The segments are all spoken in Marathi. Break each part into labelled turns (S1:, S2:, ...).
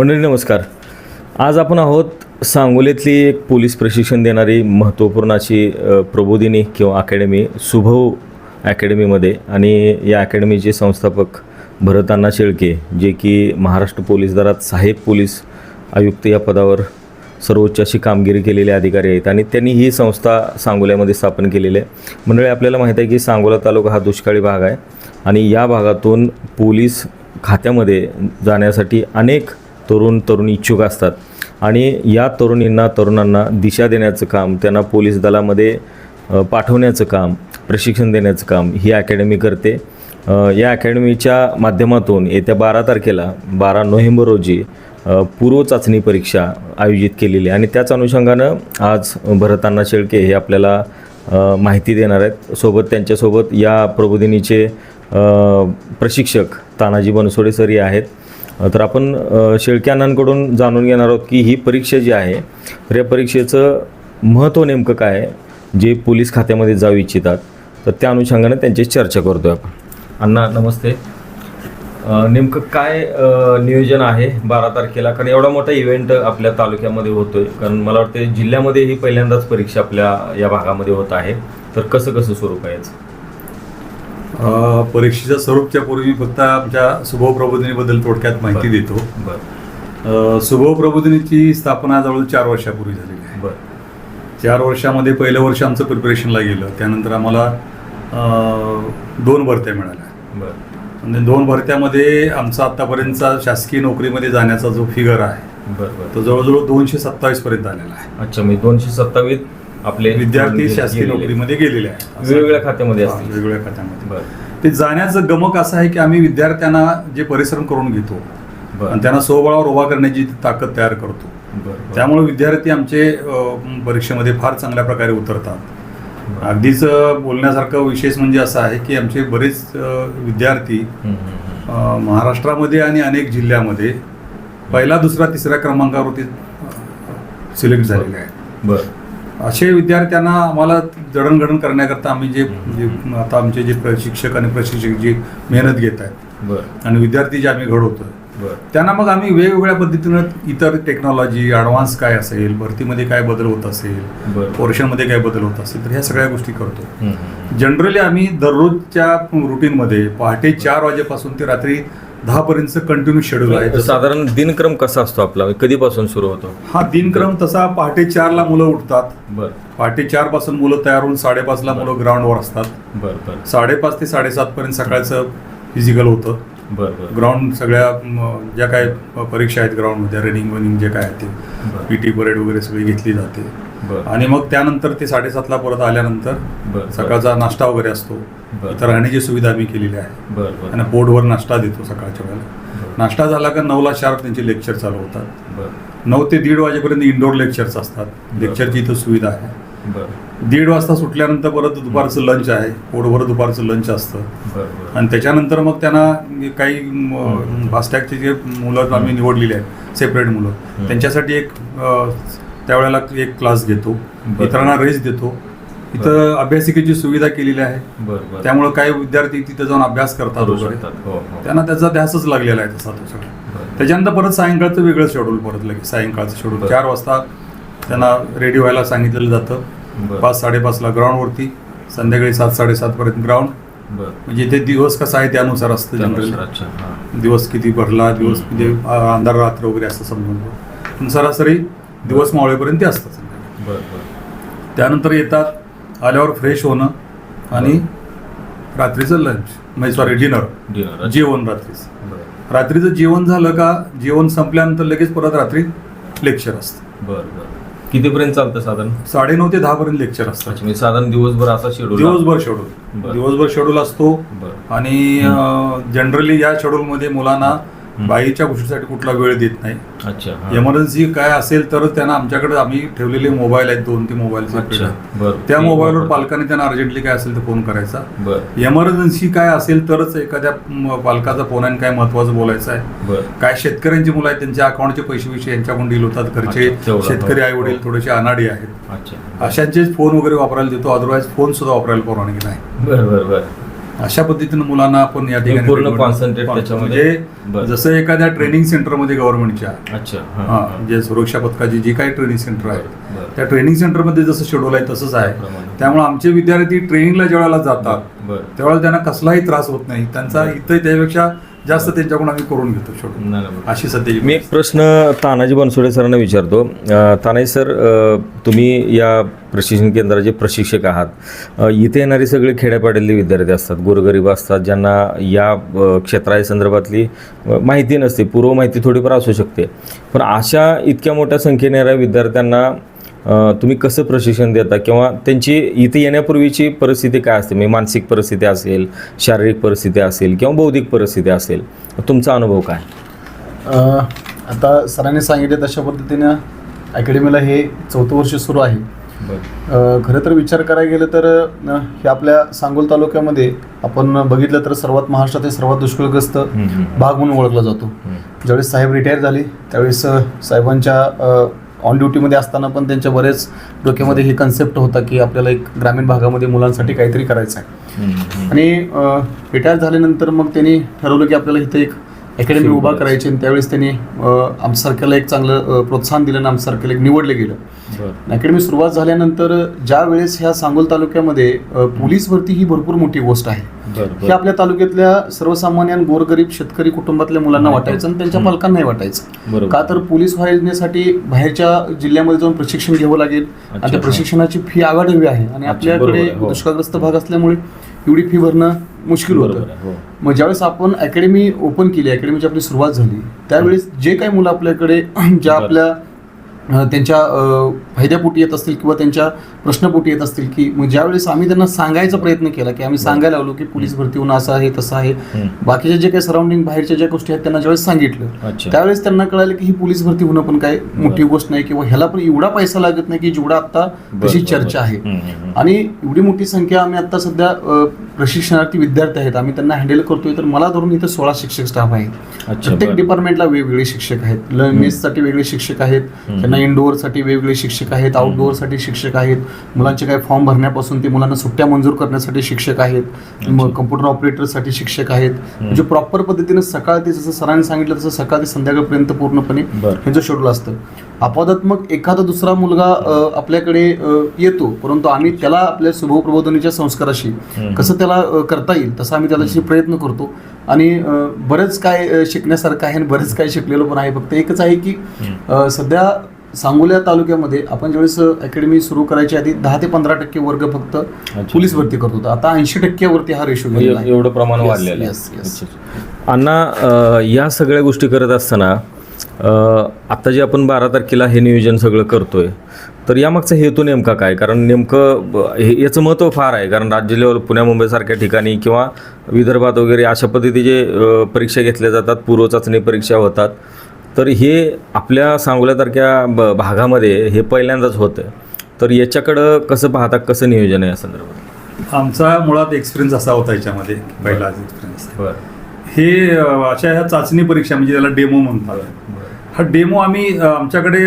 S1: मंडळी नमस्कार. आज आपण आहोत सांगोलीतली एक पोलीस प्रशिक्षण देणारी महत्त्वपूर्ण अशी प्रबोधिनी किंवा अकॅडमी सुभव अकॅडमीमध्ये आणि या अकॅडमीचे संस्थापक भरतांना शेळके जे की महाराष्ट्र पोलीस दलात सहाय्यक पोलीस आयुक्त या पदावर सर्वोच्च अशी कामगिरी केलेले अधिकारी आहेत आणि त्यांनी ही संस्था सांगोल्यामध्ये स्थापन केलेली आहे. मंडळी आपल्याला माहीत आहे की सांगोला तालुका हा दुष्काळी भाग आहे आणि या भागातून पोलीस खात्यामध्ये जाण्यासाठी अनेक तरुण तरुण इच्छुक असतात. आणि या तरुणींना तरुणांना दिशा देण्याचं काम त्यांना पोलीस दलामध्ये पाठवण्याचं काम प्रशिक्षण देण्याचं काम ही अकॅडमी करते. या अकॅडमीच्या माध्यमातून येत्या बारा तारखेला बारा नोव्हेंबर रोजी पूर्व चाचणी परीक्षा आयोजित केलेली आहे. आणि त्याच अनुषंगानं आज भरतांना शेळके हे आपल्याला माहिती देणार आहेत. सोबत त्यांच्यासोबत या प्रबोधिनीचे प्रशिक्षक तानाजी बनसोडे सर आहेत. तर आपण अ, शेळके अण्णांकडून जाणून घेणार आहोत की ही परीक्षा जी आहे तर या परीक्षेचं महत्त्व नेमकं काय आहे जे पोलीस खात्यामध्ये जाऊ इच्छितात तर त्या अनुषंगाने त्यांची चर्चा करतो आपण. अण्णा नमस्ते. नेमकं काय नियोजन आहे बारा तारखेला? कारण एवढा मोठा इव्हेंट आपल्या तालुक्यामध्ये होतोय. कारण मला वाटतं जिल्ह्यामध्ये ही पहिल्यांदाच परीक्षा आपल्या या भागामध्ये होत आहे. तर कसं कसं स्वरूप आहे याचं?
S2: परीक्षेच्या स्वरूपच्या पूर्वी फक्त आमच्या सुभव प्रबोधिनीबद्दल थोडक्यात माहिती. देतो.
S1: बरं.
S2: सुभव प्रबोधिनीची स्थापना जवळ चार वर्षापूर्वी झालेली आहे.
S1: बरं.
S2: चार वर्षामध्ये पहिलं वर्ष आमचं प्रिपरेशनला गेलं. त्यानंतर आम्हाला दोन भरत्या मिळाल्या.
S1: बरं.
S2: म्हणजे दोन भरत्यामध्ये आमचा आत्तापर्यंतचा शासकीय नोकरीमध्ये जाण्याचा जो फिगर आहे
S1: बरं बरं.
S2: तो जवळजवळ दोनशे सत्तावीस पर्यंत आलेला आहे.
S1: अच्छा मी दोनशे सत्तावीस आपले
S2: विद्यार्थी
S1: गेलेले-
S2: शासकीय. नोकरीमध्ये गेलेले आहेत.
S1: वेगवेगळ्या खात्यामध्ये
S2: वेगवेगळ्या खात्यामध्ये. ते जाण्याचं गमक असं आहे की आम्ही विद्यार्थ्यांना जे परिश्रम करून घेतो आणि त्यांना स्वबळावर उभा करण्याची ताकद तयार करतो. त्यामुळे विद्यार्थी आमचे परीक्षेमध्ये फार चांगल्या प्रकारे उतरतात. अगदीच बोलण्यासारखा विशेष म्हणजे असा आहे की आमचे बरेच विद्यार्थी महाराष्ट्रामध्ये आणि अनेक जिल्ह्यामध्ये पहिला दुसरा तिसऱ्या क्रमांकावरती सिलेक्ट झालेले आहेत.
S1: बरं.
S2: असे विद्यार्थ्यांना आम्हाला जडणघडण करण्याकरता आम्ही जे जे आता आमचे जे प्रशिक्षक आणि प्रशिक्षक जी मेहनत घेत आहेत
S1: बरं.
S2: आणि विद्यार्थी जे आम्ही घडवतोय
S1: बरं.
S2: त्यांना मग आम्ही वेगवेगळ्या पद्धतीनं इतर टेक्नॉलॉजी ॲडव्हान्स काय असेल भरतीमध्ये काय बदल होत असेल
S1: बरं.
S2: पोर्शनमध्ये काय बदल होत असेल तर ह्या सगळ्या गोष्टी करतो. जनरली आम्ही दररोजच्या रुटीनमध्ये पहाटे चार वाजेपासून ते रात्री दहा पर्यंत कंटिन्यू शेड्यूल आहे. जसं-
S1: साधारण दिनक्रम कसा असतो आपला? कधीपासून सुरू होतो?
S2: हा दिनक्रम तसा पहाटे चारला मुलं उठतात.
S1: बरं.
S2: पहाटे चारपासून मुलं तयार होऊन साडेपाचला मुलं ग्राउंडवर असतात.
S1: बरं बरं.
S2: साडेपाच ते साडेसात पर्यंत सकाळचं फिजिकल होतं.
S1: बरं बरं.
S2: ग्राउंड सगळ्या ज्या काय परीक्षा आहेत ग्राउंडमध्ये रनिंग वनिंग जे काय आहे ते. पी टी परेड वगैरे सगळी घेतली जाते. आणि मग त्यानंतर ते साडेसातला परत आल्यानंतर सकाळचा नाश्ता वगैरे असतो. इतर राहण्याची सुविधा आम्ही केलेली आहे. आणि पोटभर नाश्ता देतो सकाळच्या वेळेला. नाश्ता झाला का नऊला शार्प त्यांचे लेक्चर चालू होतात. नऊ ते दीड वाजेपर्यंत इंडोर लेक्चर्स असतात. लेक्चरची इथं सुविधा आहे. दीड वाजता सुटल्यानंतर परत दुपारचं लंच आहे. पोटभर दुपारचं लंच असतं. आणि त्याच्यानंतर मग त्यांना काही फास्टॅगचे जे मुलं आम्ही निवडलेली आहेत सेपरेट मुलं त्यांच्यासाठी एक त्यावेळेला एक क्लास घेतो. इतरांना रेस्ट देतो. इथं अभ्यासिकेची सुविधा केलेली आहे. त्यामुळे काही विद्यार्थी तिथे जाऊन अभ्यास करतात वगैरे.
S1: हो हो.
S2: त्यांना त्याचा ध्यासच लागलेला आहे तसा तो. त्याच्यानंतर परत सायंकाळचं वेगळं शेड्यूल परत लगेच सायंकाळचं शेड्यूल. चार वाजता त्यांना रेडी व्हायला सांगितलेलं जातं. पाच साडेपाचला ग्राउंडवरती संध्याकाळी सात साडेसात पर्यंत ग्राउंड म्हणजे ते दिवस कसा आहे त्यानुसार असतं जनरली दिवस किती भरला दिवस म्हणजे अंधार रात्र वगैरे असं समजून सरासरी दिवस मावळेपर्यंत ते असतं संध्याकाळी.
S1: बरं बरं.
S2: त्यानंतर येतात आल्यावर फ्रेश होणं आणि रात्रीचं लंच म्हणजे सॉरी डिनर
S1: डिनर
S2: जेवण रात्रीचं रात्रीचं जेवण झालं का जेवण संपल्यानंतर लगेच परत रात्री लेक्चर असतं.
S1: बरं बरं. कितीपर्यंत चालतं साधारण?
S2: साडेनऊ ते दहा पर्यंत लेक्चर असतं.
S1: अच्छा मी साधारण दिवसभर असा शेड्यूल
S2: दिवसभर शेड्यूल. दिवसभर शेड्यूल असतो.
S1: बरं.
S2: आणि जनरली या शेड्यूलमध्ये मुलांना बाईच्या गोष्टीसाठी कुठला वेळ देत नाही.
S1: अच्छा हां.
S2: इमर्जन्सी काय असेल तर त्यांना आमच्याकडे आम्ही ठेवलेले मोबाईल आहेत दोन तीन मोबाईल
S1: अच्छा बरं.
S2: त्या मोबाईलवर. पालकाने त्यांना अर्जंटली काय असेल तर फोन करायचा.
S1: बरं.
S2: इमर्जन्सी काय असेल तरच एखाद्या म, पालकाचा फोन आहे काय महत्वाचं बोलायचं आहे.
S1: बरं.
S2: काय शेतकऱ्यांची मुलं आहेत त्यांच्या अकाउंटचे पैसे विषय यांच्याकडून डील होतात घरचे
S1: अच्छा, तेवढं.
S2: शेतकरी
S1: हो.
S2: आई वडील थोडेसे अनाडी आहेत.
S1: अच्छा.
S2: अशांचेच फोन वगैरे वापरायला देतो अदरवाईज फोन सुद्धा वापरायला परवानगी नाही.
S1: बरं बरं बरं.
S2: अशा पद्धतीनं मुलांना आपण या ठिकाणी
S1: पूर्ण.
S2: म्हणजे जसं एखाद्या ट्रेनिंग सेंटरमध्ये गव्हर्नमेंटच्या
S1: अच्छा
S2: हा जे सुरक्षा पथकाची जी काही ट्रेनिंग सेंटर. आहेत. त्या ट्रेनिंग सेंटरमध्ये जसं शेड्यूल आहे तसंच आहे. त्यामुळे आमचे विद्यार्थी ट्रेनिंगला ज्यावेळेला जातात त्यावेळेला त्यांना कसलाही त्रास होत नाही. त्यांचा इथं त्यापेक्षा जास्त त्यांच्याकडून आम्ही करून घेतो. अशी सध्याची
S1: मी एक प्रश्न तानाजी बनसोडे सरांना विचारतो. तानाजी सर तुम्ही या प्रशिक्षण केंद्राचे प्रशिक्षक आहात. इथे येणारे सगळे खेड्यापाड्यातले विद्यार्थी असतात गोरगरीब असतात ज्यांना या क्षेत्रा संदर्भातली माहिती नसते पूर्व माहिती थोडीफार असू शकते. पण अशा इतक्या मोठ्या संख्येने येणाऱ्या विद्यार्थ्यांना तुम्ही कसं प्रशिक्षण देता किंवा त्यांची इथे येण्यापूर्वीची परिस्थिती काय असते? म्हणजे मानसिक परिस्थिती असेल शारीरिक परिस्थिती असेल किंवा बौद्धिक परिस्थिती असेल तुमचा अनुभव काय?
S3: आता सरांनी सांगितले तशा पद्धतीनं अकॅडमीला हे चौथं वर्ष सुरू आहे. खरं तर विचार करायला गेलं तर हे आपल्या सांगोल तालुक्यामध्ये आपण बघितलं तर सर्वात महाराष्ट्रात हे सर्वात दुष्काळग्रस्त भाग म्हणून ओळखला जातो. ज्यावेळेस साहेब रिटायर झाले त्यावेळेस साहेबांच्या ऑन ड्युटीमध्ये असताना पण त्यांच्या बरेच डोक्यामध्ये हे कन्सेप्ट होता की आपल्याला एक ग्रामीण भागामध्ये मुलांसाठी काहीतरी करायचं आहे आणि रिटायर झाल्यानंतर मग त्यांनी ठरवलं की आपल्याला इथे एक अकॅडमी उभा
S1: करायचं.
S3: आणि त्यावेळेस त्यांनी आमच्यासारख्याला एक चांगलं प्रोत्साहन दिलं आणि आमच्यासारख्याला एक निवडलं गेलं अकॅडमी सुरुवात झाल्यानंतर ज्या वेळेस ह्या सांगोल तालुक्यामध्ये पोलीस भरती ही भरपूर मोठी गोष्ट आहे. हे आपल्या तालुक्यातल्या सर्वसामान्य आणि गोरगरीब शेतकरी कुटुंबातल्या मुलांना वाटायचं आणि त्यांच्या. पालकांनाही वाटायचं. का तर पोलीस व्हायसाठी बाहेरच्या जिल्ह्यामध्ये जाऊन प्रशिक्षण घ्यावं लागेल. आणि. त्या प्रशिक्षणाची फी आगाढवी आहे. आणि आपल्याकडे
S1: हो.
S3: दुष्काळग्रस्त भाग असल्यामुळे एवढी फी भरणं मुश्किल
S1: बरोबर
S3: होतं
S1: आहे, हो.
S3: मग ज्यावेळेस आपण अकॅडमी ओपन केली अकॅडमीची आपली सुरुवात झाली त्यावेळेस जे काही मुलं आपल्याकडे ज्या
S1: बरं.
S3: आपल्या त्यांच्या फायद्यापोटी येत असतील किंवा त्यांच्या प्रश्नपोटी येत असतील की मग ज्यावेळेस आम्ही त्यांना सांगायचा प्रयत्न केला की आम्ही सांगायला लावलो की पोलीस भरती होणं असं आहे तसं आहे. बाकीच्या जे काही सराउंडिंग बाहेरच्या ज्या गोष्टी आहेत त्यांना ज्यावेळेस सांगितलं त्यावेळेस त्यांना कळालं की ही पोलीस भरती होणं पण काय मोठी गोष्ट नाही किंवा ह्याला पण एवढा पैसा लागत नाही की जेवढा आता तशी चर्चा. आहे. आणि एवढी मोठी संख्या आम्ही आता सध्या प्रशिक्षणार्थी विद्यार्थी आहेत. आम्ही त्यांना हँडल करतोय तर मला धरून इथं सोळा शिक्षक स्टाफ आहे
S1: अच्छा
S3: प्रत्येक. डिपार्टमेंटला वेगवेगळे शिक्षक आहेत. लर्निंगसाठी वेगळे शिक्षक आहेत. त्यांना इनडोअरसाठी वेगवेगळे शिक्षक आहेत आउटडोअरसाठी शिक्षक आहेत. मुलांचे काही फॉर्म भरण्यापासून ते मुलांना सुट्ट्या मंजूर करण्यासाठी शिक्षक आहेत. मग कम्प्युटर ऑपरेटरसाठी शिक्षक आहेत. म्हणजे प्रॉपर पद्धतीने सकाळ ते जसं सरांनी सांगितलं तसं सकाळ ते संध्याकाळपर्यंत पूर्णपणे. ह्यांचं शेड्यूल असतं. अपवादात्मक एखादा दुसरा मुलगा आपल्याकडे येतो परंतु आम्ही त्याला आपल्या शुभ प्रबोधनीच्या संस्काराशी. कसं त्याला करता येईल तसं आम्ही त्याला प्रयत्न करतो. आणि बरंच काय शिकण्यासारखं आहे आणि बरंच काय शिकलेलं पण आहे. फक्त एकच आहे की सध्या सांगोल्या तालुक्यामध्ये आपण ज्यावेळेस अकॅडमी सुरू करायच्या आधी दहा ते पंधरा टक्के वर्ग फक्त पोलीस भरती करत होता. आता ऐंशी टक्क्यावरती हा रेशो
S1: म्हणजे एवढं प्रमाण वाढलेलं आहे. अण्णा या सगळ्या गोष्टी करत असताना आता जे आपण बारा तारखेला हे नियोजन सगळं करतोय तर यामागचा हेतू नेमका काय? कारण नेमकं हे याचं महत्त्व फार आहे. कारण राज्य लेवल पुण्या मुंबईसारख्या ठिकाणी किंवा विदर्भात वगैरे अशा पद्धतीचे परीक्षा घेतल्या जातात पूर्वचाचणी परीक्षा होतात. तर हे आपल्या सांगोल्यासारख्या ब भागामध्ये हे पहिल्यांदाच होतं तर याच्याकडं कसं पाहता कसं नियोजन आहे या संदर्भात?
S2: आमचा मुळात एक्सपिरियन्स असा होता याच्यामध्ये पहिलाच एक्सपिरियन्स
S1: बरं.
S2: हे अशा ह्या चाचणी परीक्षा म्हणजे त्याला डेमो म्हणतात. हा डेमो आम्ही आमच्याकडे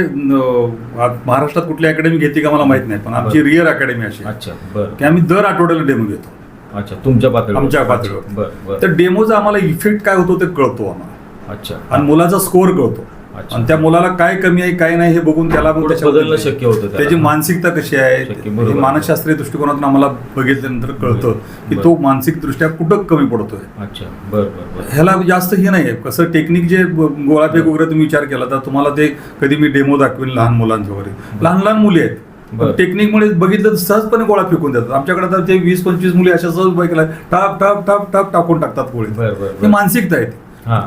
S2: महाराष्ट्रात कुठली अकॅडमी घेते का मला माहीत नाही पण आमची. रिअर अकॅडमी अशी
S1: अच्छा बरं.
S2: की आम्ही दर आठवड्याला डेमो घेतो.
S1: अच्छा तुमच्या पातळीवर.
S2: आमच्या पातळीवर.
S1: बरं बरं.
S2: तर डेमोचा आम्हाला इफेक्ट काय होतो ते कळतो आम्हाला.
S1: अच्छा.
S2: आणि मुलाचा स्कोअर कळतो. आणि त्या मुलाला काय कमी आहे काय नाही हे बघून त्याला
S1: बदलणं शक्य होतं.
S2: त्याची मानसिकता कशी आहे. हे मानसशास्त्रीय दृष्टिकोनातून आम्हाला बघितल्यानंतर कळतं की. तो मानसिक दृष्ट्या कुठं कमी पडतोय.
S1: अच्छा बरं बरं बरं.
S2: ह्याला जास्त हे नाही आहे कसं टेक्निक जे गोळाफेक वगैरे तुम्ही विचार केला तर तुम्हाला ते कधी मी डेमो दाखवेन लहान मुलांचं वगैरे लहान लहान मुली आहेत. टेक्निकमुळे बघितलं तर सहजपणे गोळा फेकून देतात. आमच्याकडे तर ते वीस पंचवीस मुली अशा सहज बाईकला टाप टाप टाप टाप टाकून टाकतात गोळी. मानसिकता आहे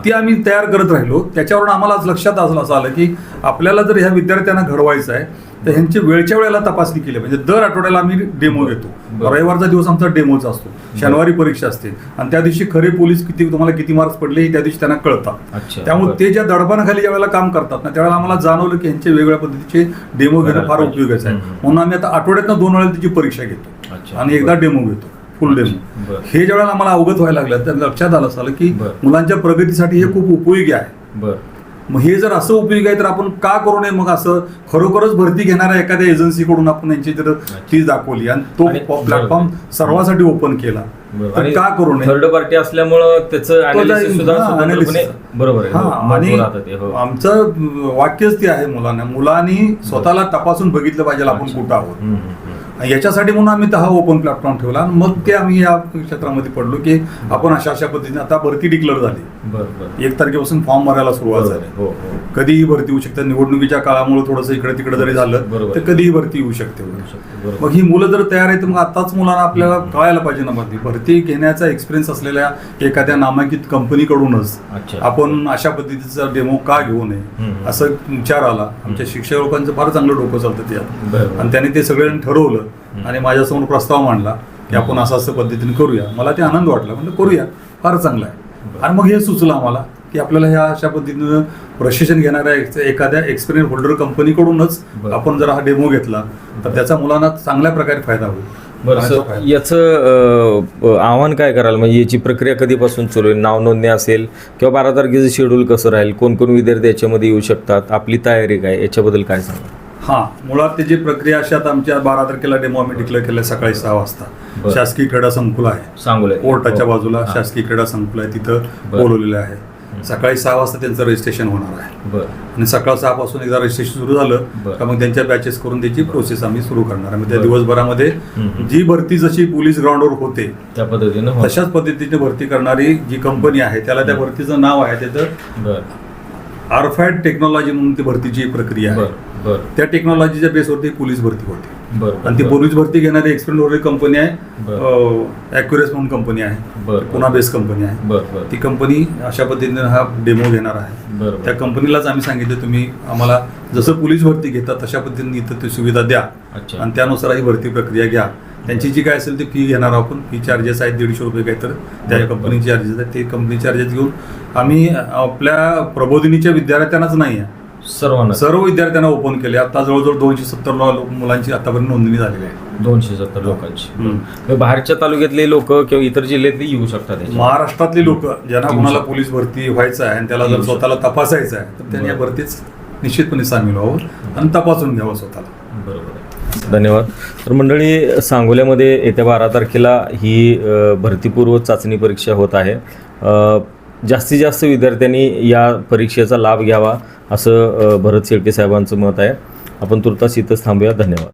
S2: ती. आम्ही तयार करत राहिलो त्याच्यावरून आम्हाला आज लक्षात असलं असं आलं की आपल्याला जर ह्या विद्यार्थ्यांना घडवायचं आहे तर ह्यांची वेळच्या वेळेला तपासणी केली म्हणजे दर आठवड्याला आम्ही डेमो घेतो. रविवारचा दिवस आमचा डेमोचा असतो शनिवारी परीक्षा असते आणि त्या दिवशी खरे पोलीस किती तुम्हाला किती मार्क्स पडले हे त्या दिवशी त्यांना कळतात त्यामुळे. ते ज्या दडपणाखाली ज्या वेळेला काम करतात ना त्यावेळेला आम्हाला जाणवलं की ह्यांचे वेगवेगळ्या पद्धतीचे डेमो घेणं फार. उपयोगाचं आहे. म्हणून आम्ही आता आठवड्यातनं दोन वेळेला त्याची परीक्षा घेतो आणि एकदा. डेमो घेतो फुल डेमो. हे ज्या वेळेला आम्हाला अवगत व्हायला लागलं तर लक्षात आलं असं की. मुलांच्या प्रगतीसाठी हे खूप उपयोगी आहे. मग हे जर असं उपयोगी आहे तर आपण का करू नये? मग असं खरोखरच भरती घेणाऱ्या एखाद्या एजन्सीकडून आपण यांची जर फीज दाखवली. आणि तो प्लॅटफॉर्म सर्वांसाठी ओपन केला. तर का करू नये?
S1: थर्ड पार्टी असल्यामुळं त्याचं. बरोबर आहे.
S2: हा, आणि
S1: ते, हो.
S2: आमचं वाक्यच ते आहे मुलांना. मुलांनी स्वतःला तपासून बघितलं पाहिजे आपण कुठं आहोत. याच्यासाठी म्हणून आम्ही हा ओपन प्लॅटफॉर्म ठेवला. आणि मग ते आम्ही या क्षेत्रामध्ये पडलो की आपण अशा अशा पद्धतीने आता भरती डिक्लेअर झाली. एक तारखेपासून फॉर्म भरायला सुरुवात झाली.
S1: हो हो.
S2: कधीही भरती होऊ शकते. निवडणुकीच्या काळामुळे थोडंसं इकडे तिकडे जरी झालं
S1: बरोबर.
S2: तर कधीही भरती होऊ शकते. मग ही मुलं जर तयार आहेत तर मग आताच मुलांना आपल्याला कळायला पाहिजे ना भरती भरती घेण्याचा एक्सपिरियन्स असलेल्या एखाद्या नामांकित कंपनीकडूनच. आपण अशा पद्धतीचा डेमो का घेऊ नये. असं विचार आला. आमच्या शिक्षक लोकांचं फार चांगलं डोकं चालतं त्यात. आणि त्यांनी ते सगळ्यांनी ठरवलं. आणि माझ्यासमोर प्रस्ताव मांडला की आपण असं असं पद्धतीने करूया. मला ते आनंद वाटला. म्हणजे करूया. फार चांगलं आहे. आणि मग हे सुचलं आम्हाला की आपल्याला ह्या अशा पद्धतीनं प्रशिक्षण घेणाऱ्या एक- एखाद्या एक्सपिरियन्स होल्डर कंपनीकडूनच. आपण जर हा डेमो घेतला तर त्याचा मुलांना चांगल्या प्रकारे फायदा होईल.
S1: बरं याचं आव्हान काय कराल? म्हणजे याची प्रक्रिया कधीपासून चालू आहे नाव नोंदणी असेल किंवा बारा तारखेचं शेड्यूल कसं राहील? कोण कोण विद्यार्थी याच्यामध्ये येऊ शकतात? आपली तयारी काय? याच्याबद्दल काय सांगा
S2: हा मुळात त्याची प्रक्रिया अशी आता आमच्या बारा तारखेला डेमो आम्ही डिक्लेअर केलं सकाळी सहा वाजता. शासकीय क्रीडा संकुल आहे.
S1: सांगू
S2: कोर्टाच्या बाजूला शासकीय क्रीडा संकुल आहे तिथं. बोलवलेलं आहे. सकाळी सहा वाजता त्यांचं रजिस्ट्रेशन होणार आहे. आणि सकाळ सहा पासून एकदा रजिस्ट्रेशन सुरू झालं. का मग त्यांच्या बॅचेस करून त्याची प्रोसेस आम्ही सुरू करणार आहे. त्या. दिवसभरामध्ये. जी भरती जशी पोलीस ग्राउंडवर होते
S1: त्या पद्धतीनं हो.
S2: तशाच पद्धतीने भरती करणारी जी कंपनी आहे त्याला त्या भरतीचं नाव आहे त्याचं आरफॅड टेक्नॉलॉजी म्हणून ती भरतीची प्रक्रिया आहे. त्या टेक्नॉलॉजीच्या बेसवरती पोलीस भरती होते.
S1: बरं
S2: आणि ती पोलीस भरती घेणारी एक्सपिरियन्स वगैरे कंपनी आहे. ॲक्युरेस म्हणून कंपनी आहे.
S1: बरं.
S2: पुन्हा बेस कंपनी आहे. ती कंपनी अशा पद्धतीने हा डेमो घेणार आहे.
S1: बरं
S2: त्या कंपनीलाच आम्ही सांगितलं तुम्ही आम्हाला जसं पोलीस भरती घेतात तशा पद्धतीने इथं ती सुविधा द्या.
S1: अच्छा.
S2: आणि त्यानुसार ही भरती प्रक्रिया घ्या. त्यांची जी काय असेल ती फी घेणार आहोत आपण. फी चार्जेस आहेत दीडशे रुपये काय तर. त्या. कंपनीचे चार्जेस आहेत. ते कंपनी चार्जेस घेऊन आम्ही आपल्या प्रबोधिनीच्या विद्यार्थ्यांनाच नाही आहे.
S1: सर्वांना
S2: सर्व विद्यार्थ्यांना ओपन केले आता जवळजवळ दोनशे सत्तर मुलांची आतापर्यंत नोंदणी झालेली आहे
S1: दोनशे सत्तर लोकांची. मग बाहेरच्या तालुक्यातले लोक किंवा इतर जिल्ह्यातले येऊ शकतात याच्यात?
S2: महाराष्ट्रातली लोक ज्यांना कोणाला. पोलीस भरती व्हायचं आहे आणि त्याला जर स्वतःला तपासायचं आहे तर त्यांनी या. भरतीच निश्चितपणे सामील व्हावं आणि तपासून घ्यावं स्वतःला
S1: बरोबर आहे. धन्यवाद तर मंडळी सांगोल्यामध्ये येत्या बारा तारखेला ही अ, भरतीपूर्व चाचणी परीक्षा होत आहे अ, जास्तीत जास्त विद्यार्थ्यांनी या परीक्षेचा लाभ घ्यावा असं भरत शेळके साहेबांचं मत आहे. आपण तुर्तास इथंच थांबूया. धन्यवाद.